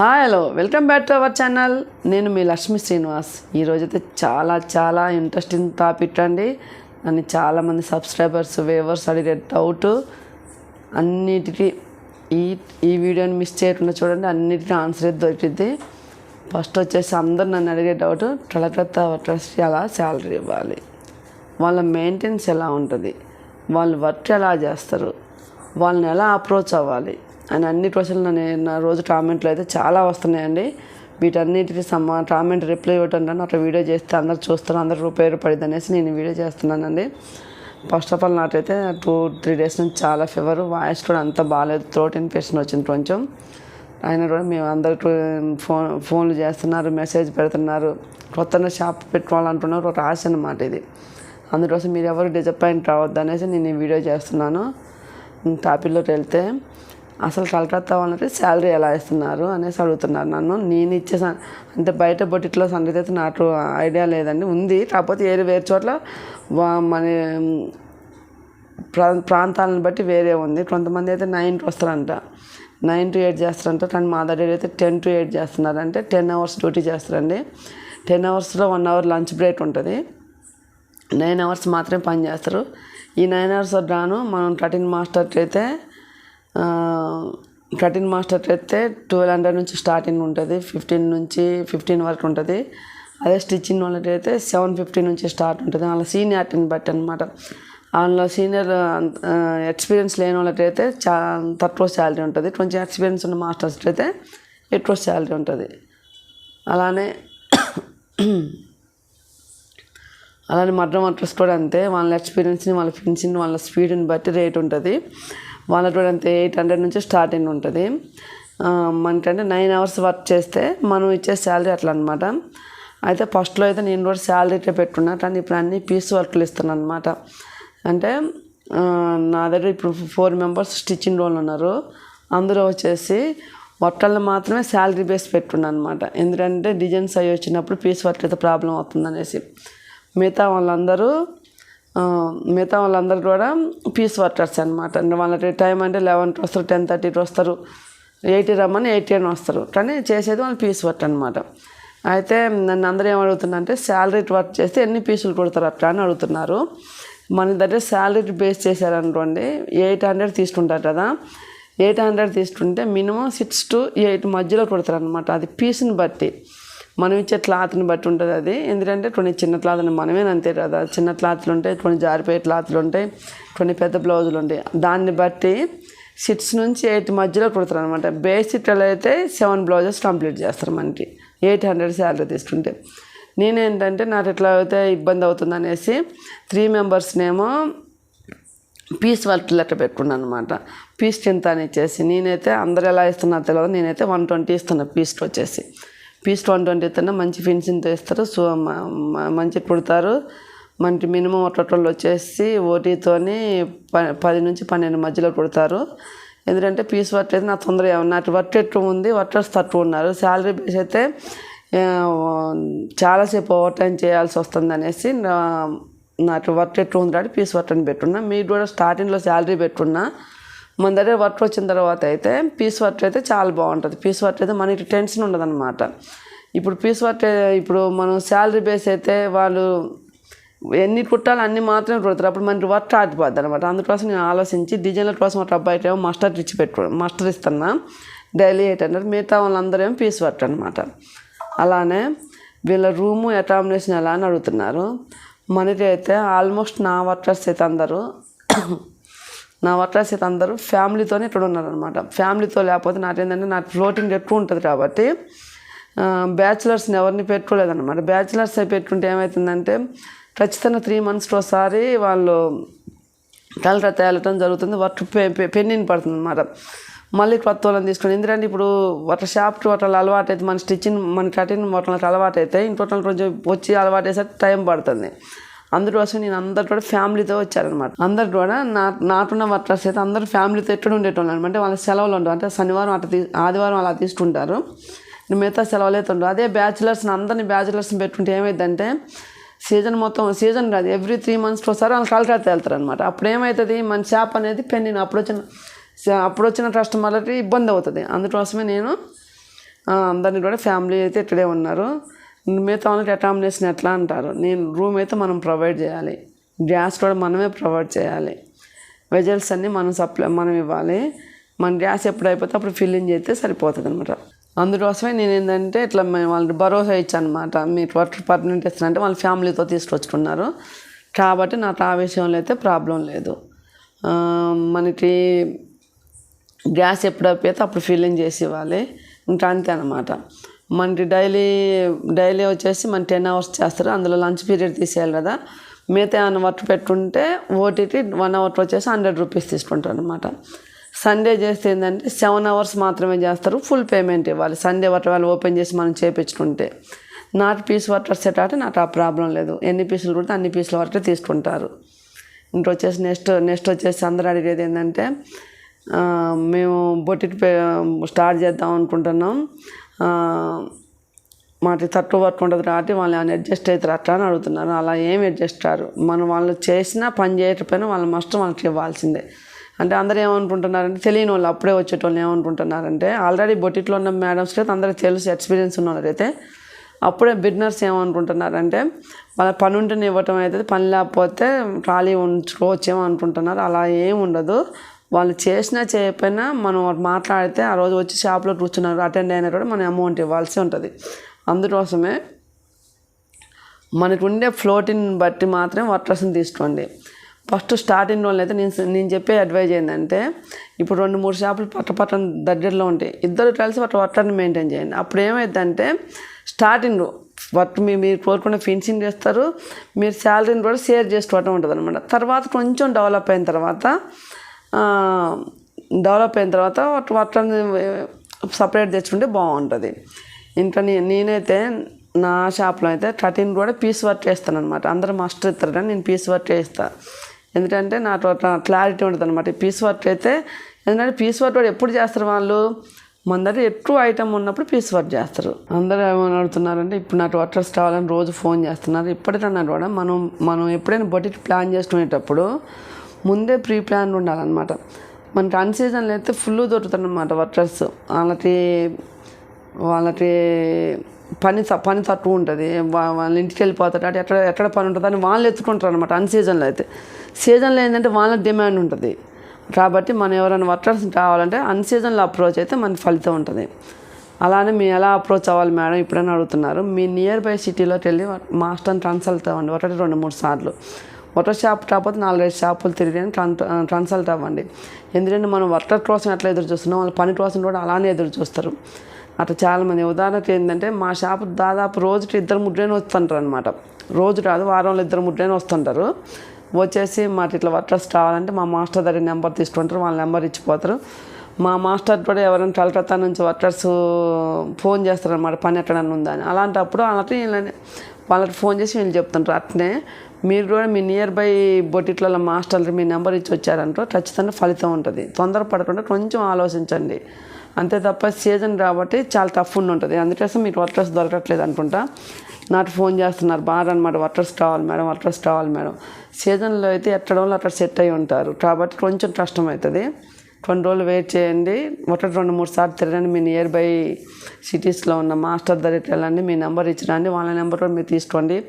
Hi hello welcome back to our channel నేను మీ లక్ష్మి శ్రీనివాస్. ఈరోజైతే చాలా చాలా ఇంట్రెస్టింగ్ టాపిక్ అండి. నన్ను చాలామంది సబ్స్క్రైబర్స్ వేవర్స్ అడిగే డౌట్ అన్నిటికీ ఈ ఈ వీడియోని మిస్ చేయకుండా చూడండి. అన్నిటికీ ఆన్సర్ అయితే దొరికింది ఫస్ట్ వచ్చేసి అందరు నన్ను అడిగే డౌట్ కలకత్తా ట్రస్ట్ ఎలా శాలరీ ఇవ్వాలి. వాళ్ళ మెయింటెనెన్స్ ఎలా ఉంటుంది? వాళ్ళు వర్క్ ఎలా చేస్తారు? వాళ్ళని ఎలా అప్రోచ్ అవ్వాలి? అని అన్ని క్వశ్చన్లు నేను నా రోజు కామెంట్లు అయితే చాలా వస్తున్నాయండి. వీటన్నిటికి సమ్మా కామెంట్ రిప్లై ఇవ్వటం అట్లా వీడియో చేస్తే అందరు చూస్తారు అందరూ ఉపయోగపడింది అనేసి నేను వీడియో చేస్తున్నానండి. ఫస్ట్ ఆఫ్ ఆల్ నాకైతే టూ త్రీ డేస్ నుంచి చాలా ఫీవర్ వాయిస్ కూడా అంత బాగాలేదు థ్రోట్ ఇన్ఫెక్షన్ వచ్చింది కొంచెం. ఆయన కూడా మేము అందరికి ఫోన్ ఫోన్లు చేస్తున్నారు మెసేజ్ పెడుతున్నారు. కొత్తగా షాప్ పెట్టుకోవాలంటున్నారు ఒక ఆశ అనమాట ఇది. అందుకోసం మీరు ఎవరు డిసప్పాయింట్ రావద్దు అనేసి నేను ఈ వీడియో చేస్తున్నాను. టాపిక్లోకి వెళ్తే అసలు కలకత్తా వాళ్ళకి శాలరీ ఎలా ఇస్తున్నారు అనేసి అడుగుతున్నారు నన్ను. నేను ఇచ్చే అంటే బయట బొట్టిట్లో సంగతి అయితే నాకు ఐడియా లేదండి. ఉంది. కాకపోతే వేరే వేరే చోట్ల మన ప్రా ప్రాంతాలను బట్టి వేరే ఉంది. కొంతమంది అయితే నైన్కి వస్తారంట. నైన్ టు ఎయిట్ చేస్తారంట. కానీ మా దగ్గర అయితే టెన్ టు ఎయిట్ చేస్తున్నారు. అంటే టెన్ అవర్స్ డ్యూటీ చేస్తారండి. టెన్ అవర్స్లో వన్ అవర్ లంచ్ బ్రేక్ ఉంటుంది. నైన్ అవర్స్ మాత్రమే పని చేస్తారు. ఈ నైన్ అవర్స్ గాను మనం కటింగ్ మాస్టర్కి అయితే కటింగ్ మాస్టర్కి అయితే ట్వెల్వ్ హండ్రెడ్ నుంచి స్టార్టింగ్ ఉంటుంది ఫిఫ్టీన్ నుంచి ఫిఫ్టీన్ వరకు ఉంటుంది. అదే స్టిచ్చింగ్ వాళ్ళకి అయితే సెవెన్ ఫిఫ్టీ నుంచి స్టార్ట్ ఉంటుంది. వాళ్ళ సీనియారిటీని బట్టి అనమాట అందులో సీనియర్ ఎక్స్పీరియన్స్ లేని వాళ్ళకి అయితే చా తక్కువ శాలరీ ఉంటుంది. కొంచెం ఎక్స్పీరియన్స్ ఉన్న మాస్టర్స్కి అయితే ఎక్కువ శాలరీ ఉంటుంది. అలానే అలానే మడ్రం వర్కర్స్ కూడా అంతే. వాళ్ళ ఎక్స్పీరియన్స్ని వాళ్ళ ఫినిషింగ్ వాళ్ళ స్పీడ్ని బట్టి రేట్ ఉంటుంది. వన్ హండ్రెడ్ అంటే ఎయిట్ హండ్రెడ్ నుంచి స్టార్టింగ్ ఉంటుంది. మనకంటే నైన్ అవర్స్ వర్క్ చేస్తే మనం ఇచ్చే శాలరీ అట్లా అనమాట అయితే ఫస్ట్లో అయితే నేను కూడా శాలరీకే పెట్టున్నా కానీ ఇప్పుడు అన్ని పీస్ వర్క్లు ఇస్తున్నాను అనమాట అంటే నా దగ్గర ఇప్పుడు ఫోర్ మెంబర్స్ స్టిచ్చింగ్ రోల్ ఉన్నారు. అందరూ వచ్చేసి వర్కర్లు మాత్రమే శాలరీ బేస్ పెట్టున్నాను అనమాట ఎందుకంటే డిజైన్స్ అవి వచ్చినప్పుడు పీస్ వర్క్ అయితే ప్రాబ్లం అవుతుంది అనేసి మిగతా వాళ్ళందరూ మిగతా వాళ్ళందరూ కూడా పీస్ వర్కర్స్ అనమాట వాళ్ళకి టైం అంటే లెవెన్కి వస్తారు టెన్ థర్టీకి వస్తారు. ఎయిటీ రమ్మని ఎయిటీ అని వస్తారు. కానీ చేసేది వాళ్ళు పీస్ వర్క్ అనమాట అయితే నన్ను అందరూ ఏమడుగుతున్నారంటే శాలరీ వర్క్ చేస్తే ఎన్ని పీసులు కొడతారు అట్లా అని అడుగుతున్నారు. మన దగ్గర శాలరీ బేస్ చేశారనుకోండి ఎయిట్ హండ్రెడ్ తీసుకుంటారు కదా. ఎయిట్ హండ్రెడ్ తీసుకుంటే మినిమం సిక్స్ టు ఎయిట్ మధ్యలో కొడతారు అనమాట అది పీస్ని బట్టి. మనం ఇచ్చే క్లాత్ని బట్టి ఉంటుంది అది. ఎందుకంటే కొన్ని చిన్న క్లాత్ని మనమే అంతే కదా. చిన్న క్లాత్లు ఉంటాయి కొన్ని జారిపోయే క్లాత్లు ఉంటాయి కొన్ని పెద్ద బ్లౌజులు ఉంటాయి. దాన్ని బట్టి సిక్స్ నుంచి ఎయిట్ మధ్యలో కుడతారు అనమాట బేసిక్లో అయితే సెవెన్ బ్లౌజెస్ కంప్లీట్ చేస్తారు మనకి. ఎయిట్ హండ్రెడ్ శాలరీ తీసుకుంటే. నేనేంటంటే నాకు ఎట్లా అయితే ఇబ్బంది అవుతుంది అనేసి త్రీ మెంబర్స్నేమో పీస్ వర్క్ లెక్క పెట్టుకున్నాను అనమాట పీస్ చింత అని ఇచ్చేసి నేనైతే అందరు ఎలా ఇస్తున్నా తెలియదు. నేనైతే వన్ ట్వంటీ ఇస్తున్నా పీస్కి వచ్చేసి. పీస్ వన్ ట్వంటీ ఇస్తున్నా మంచి ఫినిషింగ్తో ఇస్తారు సో మ- మ- మంచి కుడతారు మనకి మినిమం ఒట్టోళ్ళు వచ్చేసి ఓటీతోని ప పది నుంచి పన్నెండు మధ్యలో కుడతారు ఎందుకంటే పీస్ వర్క్ అయితే నా తొందరగా నాకు వర్క్ ఎక్కువ ఉంది వర్కర్స్ తక్కువ ఉన్నారు. శాలరీ బేస్ అయితే చాలాసేపు ఓవర్ టైం చేయాల్సి వస్తుంది అనేసి నాకు వర్క్ ఎక్కువ ఉంది కాబట్టి పీస్ వర్క్ అని పెట్టున్నా. మీకు కూడా స్టార్టింగ్లో శాలరీ పెట్టున్నా. మన దగ్గర వర్క్ వచ్చిన తర్వాత అయితే పీస్ వర్క్ అయితే చాలా బాగుంటుంది. పీస్ వర్క్ అయితే మనకి టెన్షన్ ఉండదు అనమాట ఇప్పుడు పీస్ వర్క్ ఇప్పుడు మనం శాలరీ బేస్ అయితే వాళ్ళు ఎన్ని కుట్టాలి అన్ని మాత్రమే కుడతారు. అప్పుడు మనకి వర్క్ ఆగిపోద్ది అనమాట అందుకోసం నేను ఆలోచించి డిజైన్ల కోసం ఒక అబ్బాయికి ఏమో మస్టర్ ఇచ్చి పెట్టుకో మస్టర్ ఇస్తున్నా. డైలీ ఎయిట్ హండ్రెడ్ మిగతా వాళ్ళందరూ ఏమో పీస్ వర్క్ అనమాట అలానే వీళ్ళ రూము అకామిడేషన్ ఎలా అని అడుగుతున్నారు. మనకి అయితే ఆల్మోస్ట్ నా వర్కర్స్ అయితే అందరూ నా వర్కర్స్ అయితే అందరూ ఫ్యామిలీతోనే ఇక్కడ ఉన్నారనమాట ఫ్యామిలీతో లేకపోతే నాకేంటంటే నాకు ఫ్లోటింగ్ ఎక్కువ ఉంటుంది కాబట్టి బ్యాచులర్స్ని ఎవరిని పెట్టుకోలేదన్నమాట. బ్యాచులర్స్ పెట్టుకుంటే ఏమవుతుందంటే ఖచ్చితంగా త్రీ మంత్స్కి ఒకసారి వాళ్ళు కలర్ తేలటం జరుగుతుంది వర్క్ పె పె- పెండింగ్ పడుతుంది అనమాట మళ్ళీ కొత్త వాళ్ళని తీసుకొని ఎందుకంటే ఇప్పుడు ఒక షాప్కి ఒకళ్ళు అలవాటు అయితే మన స్టిచ్చింగ్ మన కటింగ్ ఒకళ్ళకి అలవాటు అయితే ఇంకొకళ్ళు కొంచెం వచ్చి అలవాటు వేసరికి టైం పడుతుంది. అందుకోసం నేను అందరితో కూడా ఫ్యామిలీతో వచ్చారనమాట. అందరు కూడా నా నాకున్న వర్కర్స్ అయితే అందరూ ఫ్యామిలీతో ఎక్కడ ఉండేటోళ్ళు అనమాట. వాళ్ళ సెలవులు ఉండవు. అంటే శనివారం అట్లా తీ ఆదివారం అలా తీసుకుంటారు. మిగతా సెలవులు అయితే ఉండవు. అదే బ్యాచులర్స్ని అందరిని బ్యాచులర్స్ని పెట్టుకుంటే ఏమైందంటే సీజన్ మొత్తం సీజన్ కాదు ఎవ్రీ త్రీ మంత్స్కి ఒకసారి వాళ్ళు కలకత్తా వెళ్తారు అనమాట అప్పుడు ఏమవుతుంది మన చేప అనేది పెండింగ్. అప్పుడు వచ్చిన అప్పుడు వచ్చిన కస్టమర్లకి ఇబ్బంది అవుతుంది. అందుకోసమే నేను అందరినీ కూడా ఫ్యామిలీ అయితే ఇక్కడే ఉన్నారు. మిగతా వాళ్ళకి అకామిడేషన్ ఎట్లా అంటారు? నేను రూమ్ అయితే మనం ప్రొవైడ్ చేయాలి. గ్యాస్ కూడా మనమే ప్రొవైడ్ చేయాలి. వెజల్స్ అన్నీ మనం సప్లై మనం ఇవ్వాలి. మన గ్యాస్ ఎప్పుడు అయిపోతే అప్పుడు ఫిల్లింగ్ చేస్తే సరిపోతుంది అనమాట అందుకోసమే నేను ఏంటంటే ఇట్లా మేము వాళ్ళకి భరోసా ఇచ్చానమాట మీకు వర్క్ పర్మనెంట్ ఇస్తానంటే వాళ్ళ ఫ్యామిలీతో తీసుకొచ్చుకున్నారు. కాబట్టి నాకు ఆ విషయంలో అయితే ప్రాబ్లం లేదు. మనకి గ్యాస్ ఎప్పుడు అయిపోతే అప్పుడు ఫిల్లింగ్ చేసి ఇవ్వాలి. ఇంకా అంతే అనమాట మనకి డైలీ డైలీ వచ్చేసి మన టెన్ అవర్స్ చేస్తారు. అందులో లంచ్ పీరియడ్ తీసేయాలి కదా. మిగతా ఏమైనా వర్క్ పెట్టుకుంటే ఓటీటీ వన్ అవర్ వచ్చేసి హండ్రెడ్ రూపీస్ తీసుకుంటారు అనమాట సండే చేస్తే ఏంటంటే సెవెన్ అవర్స్ మాత్రమే చేస్తారు. ఫుల్ పేమెంట్ ఇవ్వాలి. సండే వర్క్ వాళ్ళు ఓపెన్ చేసి మనం చేపించుకుంటే. నాట్ పీస్ వర్క్ అంటే నాకు ఆ ప్రాబ్లం లేదు. ఎన్ని పీసులు కుడితే అన్ని పీసుల వరకే తీసుకుంటారు. ఇంకా వచ్చేసి నెక్స్ట్ నెక్స్ట్ వచ్చేసి అందరూ అడిగేది ఏంటంటే మేము బొట్టి స్టార్ట్ చేద్దాం అనుకుంటున్నాం. మాది తట్టు తక్కువ వర్క్ ఉంటుంది కాబట్టి వాళ్ళు ఏమైనా అడ్జస్ట్ అవుతారు అట్లా అని అడుగుతున్నారు. అలా ఏం అడ్జస్ట్ కారు. మనం వాళ్ళు చేసినా పని చేయకపోయినా వాళ్ళ మస్ట్ వాళ్ళకి ఇవ్వాల్సిందే. అంటే అందరూ ఏమనుకుంటున్నారంటే తెలియని వాళ్ళు అప్పుడే వచ్చేటోళ్ళు ఏమనుకుంటున్నారంటే ఆల్రెడీ బొటిక్లో ఉన్న మేడమ్స్ అయితే అందరూ తెలుసు ఎక్స్పీరియన్స్ ఉన్న వాళ్ళైతే అప్పుడే బిజినెస్ ఏమనుకుంటున్నారంటే వాళ్ళ పని ఉంటేనే ఇవ్వటం అవుతుంది పని లేకపోతే ఖాళీ ఉంచుకోవచ్చేమో అనుకుంటున్నారు. అలా ఏం ఉండదు. వాళ్ళు చేసినా చేయకపోయినా మనం మాట్లాడితే ఆ రోజు వచ్చి షాప్లో కూర్చున్నారు అటెండ్ అయినా కూడా మనం అమౌంట్ ఇవ్వాల్సి ఉంటుంది. అందుకోసమే మనకు ఉండే ఫ్లోటిన్ బట్టి మాత్రం వర్కర్స్ని తీసుకోండి. ఫస్ట్ స్టార్టింగ్ రోజులు అయితే నేను నేను చెప్పే అడ్వైజ్ ఏంటంటే ఇప్పుడు రెండు మూడు షాపులు పట్ట పట్టణ దగ్గరలో ఉంటాయి ఇద్దరు కలిసి వాటి వర్కర్ని మెయింటైన్ చేయండి. అప్పుడు ఏమైందంటే స్టార్టింగ్ వర్క్ మీ మీరు కోరుకున్న ఫినిషింగ్ చేస్తారు మీరు శాలరీని కూడా షేర్ చేసుకోవటం ఉంటుంది అనమాట తర్వాత కొంచెం డెవలప్ అయిన తర్వాత డెవలప్ అయిన తర్వాత వర్కర్ని సపరేట్ తెచ్చుకుంటే బాగుంటుంది. ఇంకా నేనైతే నా షాప్లో అయితే కటింగ్ కూడా పీస్ వర్క్ చేస్తాను అనమాట అందరూ మాస్టర్ ఇస్తారు కానీ నేను పీస్ వర్క్ చేస్తాను ఎందుకంటే నాకు అట్లా క్లారిటీ ఉంటుంది అనమాట పీస్ వర్క్ అయితే ఎందుకంటే పీస్ వర్క్ కూడా ఎప్పుడు చేస్తారు వాళ్ళు? మన దగ్గర ఎక్కువ ఐటమ్ ఉన్నప్పుడు పీస్ వర్క్ చేస్తారు. అందరూ ఏమని అడుగుతున్నారంటే ఇప్పుడు నాకు వర్కర్స్ కావాలని రోజు ఫోన్ చేస్తున్నారు. ఇప్పటికన్నా కూడా మనం మనం ఎప్పుడైనా బొటిక్ ప్లాన్ చేసుకునేటప్పుడు ముందే ప్రీ ప్లాన్ ఉండాలన్నమాట. మనకి అన్ సీజన్లో అయితే ఫుల్ దొరుకుతారనమాట వర్కర్స్. వాళ్ళకి వాళ్ళకి పని పని తక్కువ ఉంటుంది. వాళ్ళ ఇంటికి వెళ్ళిపోతారు. అంటే ఎక్కడ ఎక్కడ పని ఉంటుంది అని వాళ్ళు ఎత్తుకుంటారు అనమాట అన్ సీజన్లో అయితే. సీజన్లో ఏంటంటే వాళ్ళ డిమాండ్ ఉంటుంది. కాబట్టి మనం ఎవరైనా వర్కర్స్ కావాలంటే అన్ సీజన్లో అప్రోచ్ అయితే మనకి ఫలితం ఉంటుంది. అలానే మీరు ఎలా అప్రోచ్ అవ్వాలి మేడం? ఇప్పుడైనా అడుగుతున్నారు. మీ నియర్ బై సిటీలోకి వెళ్ళి మాస్టర్ని కన్సల్ట్ అవ్వండి ఒకటి రెండు మూడు సార్లు. ఒక షాప్ కాకపోతే నాలుగైదు షాపులు తిరిగి కన్సల్ట్ అవ్వండి. ఎందుకంటే మనం వర్కర్ కోసం ఎట్లా ఎదురు చూస్తున్నాం. వాళ్ళ పని కోసం కూడా అలానే ఎదురు చూస్తారు. అట్లా చాలామంది ఉదాహరణకి ఏంటంటే మా షాపు దాదాపు రోజుకి ఇద్దరు ముగ్గురైనా వస్తుంటారు అనమాట రోజు కాదు వారంలో ఇద్దరు ముగ్గురైనా వస్తుంటారు. వచ్చేసి మాకు ఇట్లా వర్కర్స్ కావాలంటే మా మాస్టర్ దగ్గర నెంబర్ తీసుకుంటారు. వాళ్ళ నెంబర్ ఇచ్చిపోతారు. మా మాస్టర్ కూడా ఎవరైనా కలకత్తా నుంచి వర్కర్స్ ఫోన్ చేస్తారనమాట పని ఎక్కడన్నా ఉందా అని. అలాంటప్పుడు అలాంటి వీళ్ళని వాళ్ళకి ఫోన్ చేసి వీళ్ళు చెప్తుంటారు. అట్నే మీరు కూడా మీ నియర్ బై బొటిక్లలో మాస్టర్లు మీ నెంబర్ ఇచ్చి వచ్చారంటో ఖచ్చితంగా ఫలితం ఉంటుంది. తొందరపడకుండా కొంచెం ఆలోచించండి. అంతే తప్ప సీజన్ కాబట్టి చాలా టఫ్ ఉండి ఉంటుంది. అందుకోసం మీకు వర్కర్స్ దొరకట్లేదు అనుకుంటా. నాకు ఫోన్ చేస్తున్నారు. బాగా అనమాట వర్కర్స్ కావాలి మేడం వర్కర్స్ కావాలి మేడం. సీజన్లో అయితే ఎట్టడంలో అక్కడ సెట్ అయి ఉంటారు. కాబట్టి కొంచెం కష్టం అవుతుంది. కొన్ని రోజులు వెయిట్ చేయండి. ఒకటి రెండు మూడు సార్లు తిరగండి. మీ నియర్ బై సిటీస్లో ఉన్న మాస్టర్ దగ్గరికి వెళ్ళండి. మీ నెంబర్ ఇచ్చిరండి. వాళ్ళ నెంబర్ కూడా మీరు తీసుకోండి.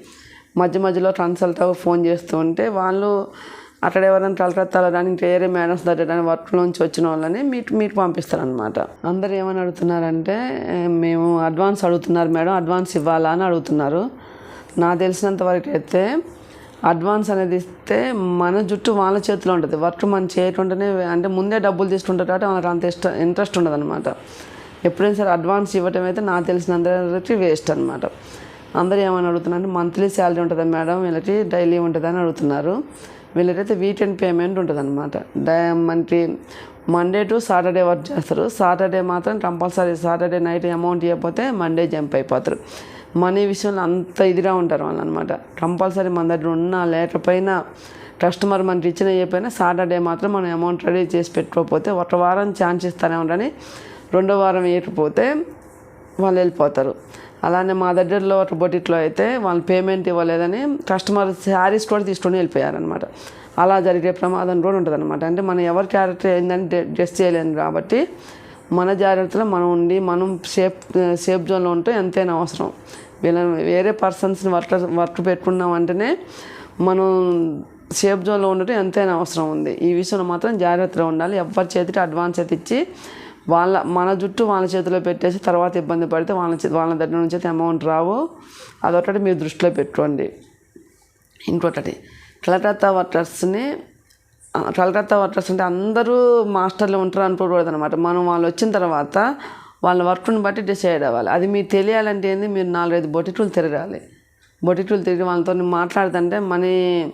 మధ్య మధ్యలో కన్సల్ట్ అవ్వ ఫోన్ చేస్తూ ఉంటే వాళ్ళు అక్కడ ఎవరైనా కలకత్తాలో కానీ ఇంకా వేరే మేడమ్స్ దగ్గర కానీ వర్క్ నుంచి వచ్చిన వాళ్ళని మీకు మీకు పంపిస్తారనమాట అందరు ఏమని అడుగుతున్నారంటే మేము అడ్వాన్స్ అడుగుతున్నారు మేడం అడ్వాన్స్ ఇవ్వాలా? అని అడుగుతున్నారు. నాకు తెలిసినంత వరకు అయితే అడ్వాన్స్ అనేది ఇస్తే మన జుట్టు వాళ్ళ చేతిలో ఉంటుంది. వర్క్ మనం చేయకుండానే అంటే ముందే డబ్బులు తీసుకుంటారు కాబట్టి వాళ్ళకి అంత ఇష్ట ఇంట్రెస్ట్ ఉండదు అనమాట ఎప్పుడైనా సరే అడ్వాన్స్ ఇవ్వటం అయితే నాకు తెలిసినంతవరకు వేస్ట్ అనమాట అందరూ ఏమని అడుగుతున్నారు మంత్లీ శాలరీ ఉంటుందా మేడం? వీళ్ళకి డైలీ ఉంటుందా అని అడుగుతున్నారు. వీళ్ళకైతే వీకెండ్ పేమెంట్ ఉంటుంది అనమాట డై మనకి మండే టు సాటర్డే వర్క్ చేస్తారు. సాటర్డే మాత్రం కంపల్సరీ సాటర్డే నైట్ అమౌంట్ ఇవ్వకపోతే మండే జంప్ అయిపోతారు. మనీ విషయంలో అంత ఇదిగా ఉంటారు వాళ్ళు అనమాట కంపల్సరీ మన దగ్గర ఉన్నా లేకపోయినా కస్టమర్ మనకి ఇచ్చిన చెప్పినా సాటర్డే మాత్రం మనం అమౌంట్ రెడీ చేసి పెట్టుకోకపోతే ఒక వారం ఛాన్స్ ఇస్తానే ఉండని రెండో వారం వేయకపోతే వాళ్ళు వెళ్ళిపోతారు. అలానే మా దగ్గరలో ఒక బొటిక్లో అయితే వాళ్ళు పేమెంట్ ఇవ్వలేదని కస్టమర్ శారీస్ కూడా తీసుకొని వెళ్ళిపోయారనమాట అలా జరిగే ప్రమాదం కూడా ఉంటుంది అనమాట అంటే మనం ఎవరి క్యారెక్టర్ ఏందని డ్రెస్ చేయలేము కాబట్టి మన జాగ్రత్తలో మనం ఉండి మనం సేఫ్ సేఫ్ జోన్లో ఉంటే ఎంతైనా అవసరం. వీళ్ళని వేరే పర్సన్స్ని వర్క్ వర్క్ పెట్టుకున్నాం అంటేనే మనం సేఫ్ జోన్లో ఉండటం ఎంతైనా అవసరం ఉంది. ఈ విషయంలో మాత్రం జాగ్రత్తగా ఉండాలి. ఎవరి చేతికి అడ్వాన్స్ అయితే ఇచ్చి వాళ్ళ మన జుట్టు వాళ్ళ చేతిలో పెట్టేసి తర్వాత ఇబ్బంది పడితే వాళ్ళ వాళ్ళ దగ్గర నుంచి అయితే అమౌంట్ రావు. అదొకటి మీరు దృష్టిలో పెట్టుకోండి. ఇంకొకటి కలకత్తా వర్కర్స్ని కలకత్తా వర్కర్స్ అంటే అందరూ మాస్టర్లు ఉంటారు అనుకోకూడదు అనమాట మనం వాళ్ళు వచ్చిన తర్వాత వాళ్ళ వర్క్ని బట్టి డిసైడ్ అవ్వాలి. అది మీకు తెలియాలంటే ఏంది? మీరు నాలుగైదు బొటిటూలు తిరగాలి బొటిటూలు తిరిగి వాళ్ళతో మాట్లాడుతుంటే మనీ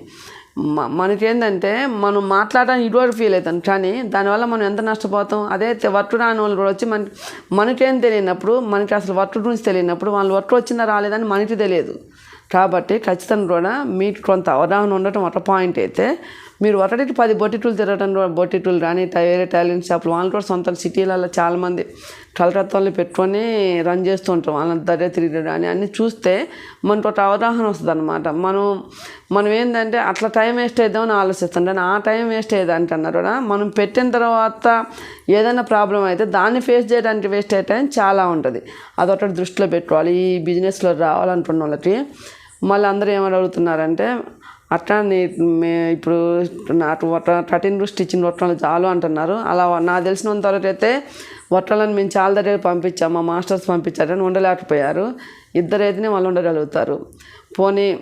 మ- మనకేందంటే మనం మాట్లాడడానికి ఇటువంటి ఫీల్ అవుతాం. కానీ దానివల్ల మనం ఎంత నష్టపోతాం? అదే తె- వర్క్ రాని వాళ్ళు కూడా వచ్చి మన మనకేం తెలియనప్పుడు మనకి అసలు వర్క్ గురించి తెలియనప్పుడు వాళ్ళు వర్క్ వచ్చిందా రాలేదని మనకి తెలియదు. కాబట్టి ఖచ్చితంగా కూడా మీకు కొంత అవగాహన ఉండటం ఒక పాయింట్ అయితే మీరు ఒకటికి పది బొట్టిటూలు తిరగడం కూడా బొట్టిటూలు కానీ వేరే టాలెంట్ షాపులు వాళ్ళు కూడా సొంత సిటీలలో చాలామంది కలకత్తాలని పెట్టుకొని రన్ చేస్తూ ఉంటాం వాళ్ళ దగ్గర తిరిగి కానీ అన్నీ చూస్తే మనకు ఒక అవగాహన వస్తుంది అనమాట మనం మనం ఏంటంటే అట్లా టైం వేస్ట్ అవుదామని ఆలోచిస్తాం ఆ టైం వేస్ట్ అయ్యేదానికి అన్నారు కూడా మనం పెట్టిన తర్వాత ఏదైనా ప్రాబ్లం అయితే దాన్ని ఫేస్ చేయడానికి వేస్ట్ అయ్యే టైం చాలా ఉంటుంది. అదొకటి దృష్టిలో పెట్టుకోవాలి. ఈ బిజినెస్లో రావాలనుకున్న వాళ్ళకి మళ్ళీ అందరూ ఏమని అడుగుతున్నారంటే అట్లా మే ఇప్పుడు నాకు ఒక కటింగ్ స్టిచ్చింగ్ వట్టాలు చాలు అంటున్నారు. అలా నాకు తెలిసినంత వరకు అయితే వట్రాలను మేము చాలా దగ్గర పంపించాం మా మాస్టర్స్ పంపించారని ఉండలేకపోయారు. ఇద్దరైతేనే వాళ్ళు ఉండగలుగుతారు. పోనీ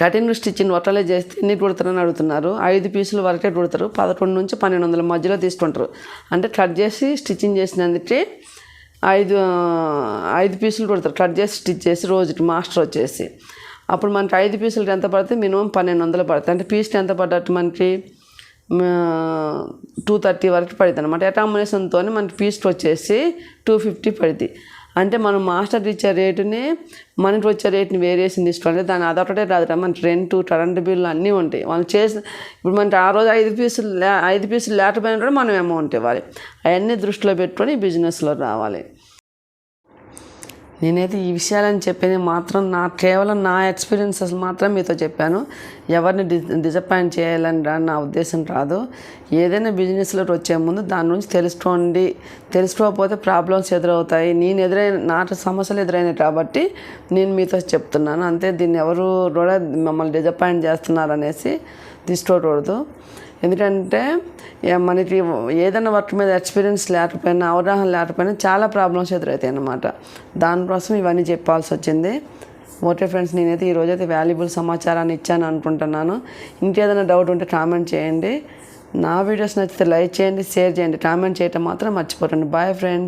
కటింగ్ స్టిచ్చింగ్ వట్టలే చేస్తే ఎన్ని కుడతారని అడుగుతున్నారు. ఐదు పీసులు వరకే కుడతారు పదకొండు నుంచి పన్నెండు వందల మధ్యలో తీసుకుంటారు. అంటే కట్ చేసి స్టిచ్చింగ్ చేసినందుకే ఐదు ఐదు పీసులు కుడతారు. కట్ చేసి స్టిచ్ చేసి రోజుకి మాస్టర్ వచ్చేసి. అప్పుడు మనకి ఐదు పీసులకి ఎంత పడితే మినిమం పన్నెండు వందలు పడుతుంది. అంటే పీస్కి ఎంత పడ్డట్టు మనకి టూ థర్టీ వరకు పడుతుంది అనమాట అకామిడేషన్తో మనకి పీస్కి వచ్చేసి టూ ఫిఫ్టీ పడుతుంది అంటే మనం మాస్టర్ ఇచ్చే రేటుని మనకి వచ్చే రేట్ని వేరియేషన్ తీసుకోవాలి దాని అదొకటే రాదు మనకి రెంట్ కరెంట్ బిల్లు అన్నీ ఉంటాయి. వాళ్ళు చేసిన ఇప్పుడు మనకి ఆ రోజు ఐదు పీసులు లే- ఐదు పీసులు లేకపోయినా కూడా మనం అమౌంట్ ఇవ్వాలి. అవన్నీ దృష్టిలో పెట్టుకొని బిజినెస్లో రావాలి. నేనైతే ఈ విషయాలని చెప్పేది మాత్రం నా కేవలం నా ఎక్స్పీరియన్సెస్ మాత్రం మీతో చెప్పాను. ఎవరిని డి డిసప్పాయింట్ చేయాలని నా ఉద్దేశం రాదు. ఏదైనా బిజినెస్లోకి వచ్చే ముందు దాని నుంచి తెలుసుకోండి. తెలుసుకోకపోతే ప్రాబ్లమ్స్ ఎదురవుతాయి. నేను ఎదురైన నా సమస్యలు ఎదురైనాయి కాబట్టి నేను మీతో చెప్తున్నాను. అంతే దీన్ని ఎవరు కూడా మమ్మల్ని డిసప్పాయింట్ చేస్తున్నారు అనేసి తీసుకోకూడదు ఎందుకంటే మనకి ఏదైనా వర్క్ మీద ఎక్స్పీరియన్స్ లేకపోయినా అవగాహన లేకపోయినా చాలా ప్రాబ్లమ్స్ ఎదురవుతాయి అన్నమాట దానికోసం ఇవన్నీ చెప్పాల్సి వచ్చింది ఓకే ఫ్రెండ్స్ నేనైతే ఈరోజైతే వాల్యుబుల్ సమాచారాన్ని ఇచ్చాను అనుకుంటున్నాను. ఇంకేదైనా డౌట్ ఉంటే కామెంట్ చేయండి. నా వీడియోస్ నచ్చితే లైక్ చేయండి షేర్ చేయండి. కామెంట్ చేయటం మాత్రం మర్చిపోకండి. Bye friends.